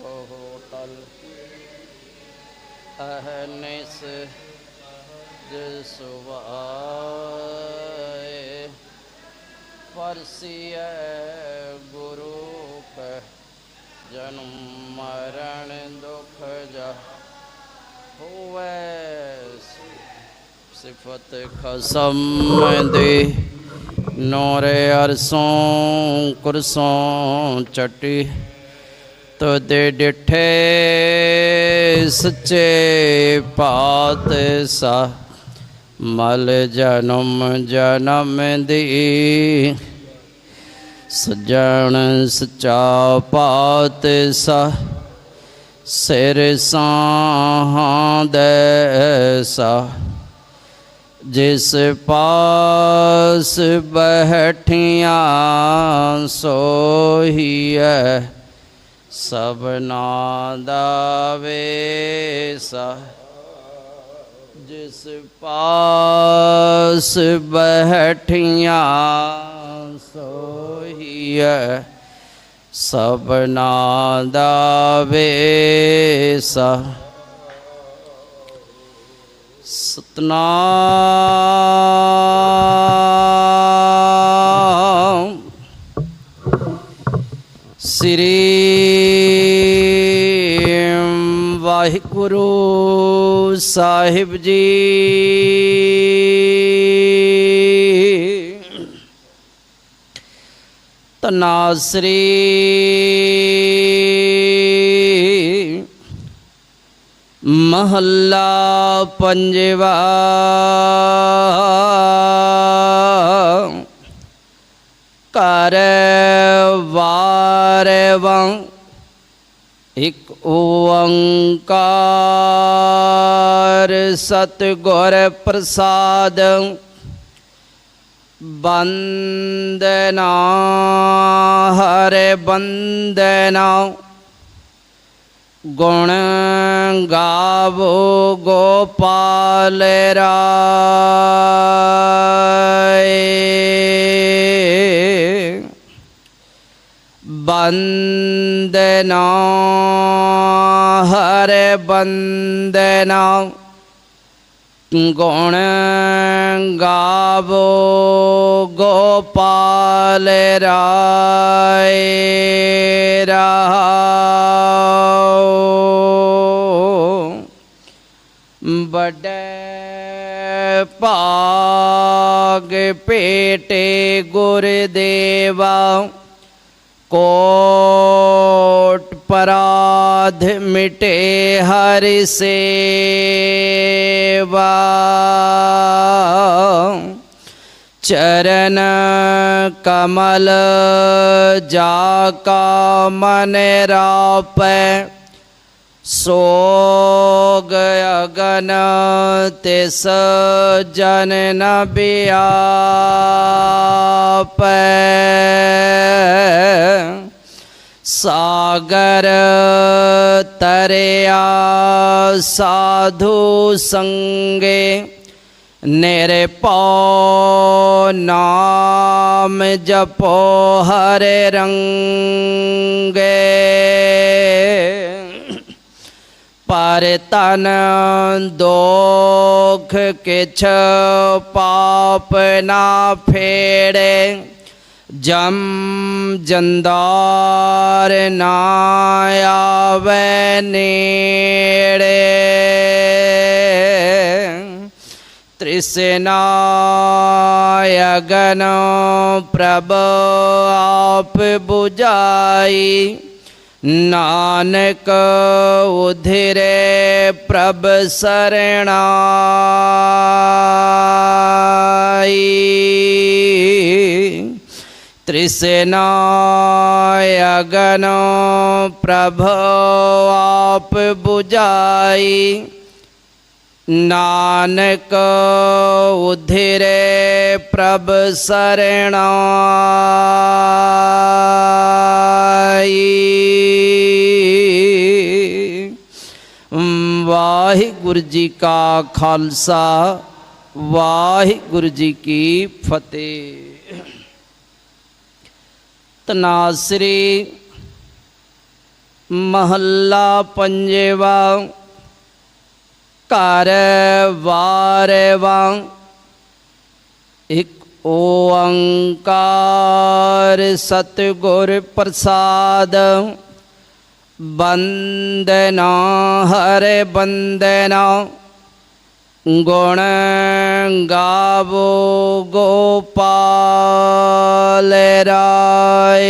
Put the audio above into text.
Hotel. अहनिस गुरु जन्म मरण दुख जा हुए सिफत खसम दे, नौरे अरसों कुरसों चटी। ਚਟੀ ਡਿਠੇ ਸੱਚੇ ਪਾਤ ਸਾ ਮਲ ਜਨਮ ਜਨਮ ਦੀ। ਸਜਣ ਸਚਾ ਪਾਤ ਸਾ ਸਿਰ ਸਾਹਾਂ ਦੇ ਸਾ ਜਿਸ ਪਾਸ ਬਹਿਠੀਆਂ ਸੋਹੀਐ सबना दावे सह जिस पास बहठिया सोहिय सब नादे सह सतना श्री ਵਾਹਿਗੁਰੂ ਸਾਹਿਬ ਜੀ। ਤਨਾਸਰੀ ਮਹੱਲਾ ਪੰਜਵਾ। ਕਰ ਵਾਰਵੰ। ਇਕ ਓੰਕਾਰ ਸਤਿਗੁਰ ਪ੍ਰਸਾਦ ਬੰਦਨਾ ਹਰੇ ਬੰਦਨਾ ਗੁਣ ਗਾਵੋ ਗੋਪਾਲ ਰਾਏ। ਬੰਦਨਾ बंदना हर बंदना गुण गावो गोपाल राय बड़े पाग पेटे गुरुदेवा। कोट पराध मिटे हर सेवा। चरण कमल जाका मन राप। सोग अगन तिस जन न बिया सागर तरया साधु संगे, निरपो नाम जपो हरे रंगे। पर तन दोख किछ पाप ना फेड़े जम जंदार नायावे त्रिसेना तृष्णायगन प्रभ आप बुझाई। नानक उधिरे प्रभ शरणाई। त्रिसेना यगनो प्रभो आप बुझाई। नानक उधिरे प्रभ शरण वाहिगुरु जी का खालसा वाहिगुरु जी की फतेह। ਤਨਾਸਰੀ ਮਹੱਲਾ ਪੰਜਵਾ ਘਰ ਵਾਰਵਾ ਇਕ ਓੰਕਾਰ ਸਤਿਗੁਰ ਪ੍ਰਸਾਦ। ਬੰਦਨਾ ਹਰੇ ਬੰਦਨਾ गुण गावो गोपाल राय।